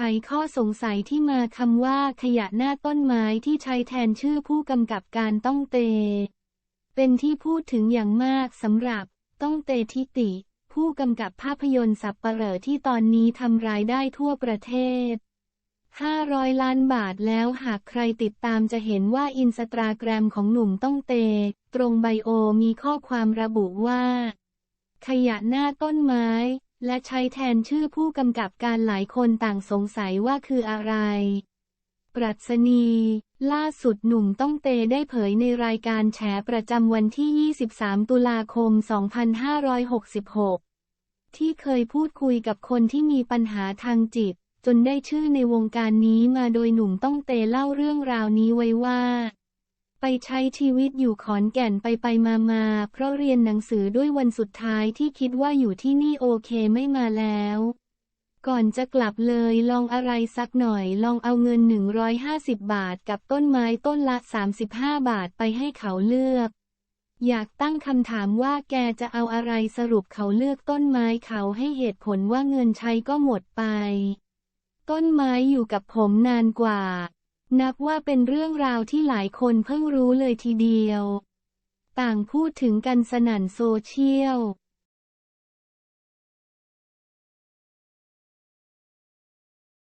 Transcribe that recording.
ไขข้อสงสัยที่มาคำว่าขยะหน้าต้นไม้ที่ใช้แทนชื่อผู้กำกับการต้องเต เป็นที่พูดถึงอย่างมากสำหรับต้องเตทิติ ผู้กำกับภาพยนตร์สับปะเหร่อที่ตอนนี้ทำรายได้ทั่วประเทศ 500 ล้านบาทแล้วหากใครติดตามจะเห็นว่าอินสตาแกรมของหนุ่มต้องเต ตรงไบโอมีข้อความระบุว่า ขยะหน้าต้นไม้ และใช้แทนชื่อผู้กำกับการหลายคนต่างสงสัยว่าคืออะไร ปรัชนี ล่าสุดหนุ่มต้องเตได้เผยในรายการแฉประจำวันที่ 23 ตุลาคม 2566 ที่เคยพูดคุยกับคนที่มีปัญหาทางจิต จนได้ชื่อในวงการนี้มาโดยหนุ่มต้องเตเล่าเรื่องราวนี้ไว้ว่า ไปใช้ชีวิตอยู่ขอนแก่นไปไปมามาเพราะเรียนหนังสือด้วยวันสุดท้ายที่คิดว่าอยู่ที่นี่โอเคไม่มาแล้ว ก่อนจะกลับเลยลองอะไรสักหน่อยลองเอาเงิน 150 บาทกับต้นไม้ต้นละ 35 บาทไปให้เขาเลือก อยากตั้งคำถามว่าแกจะเอาอะไรสรุปเขาเลือกต้นไม้เขาให้เหตุผลว่าเงินใช้ก็หมดไป ต้นไม้อยู่กับผมนานกว่า นับว่าเป็นเรื่องราวที่หลายคนเพิ่งรู้เลยทีเดียว ต่างพูดถึงกันสนั่นโซเชียล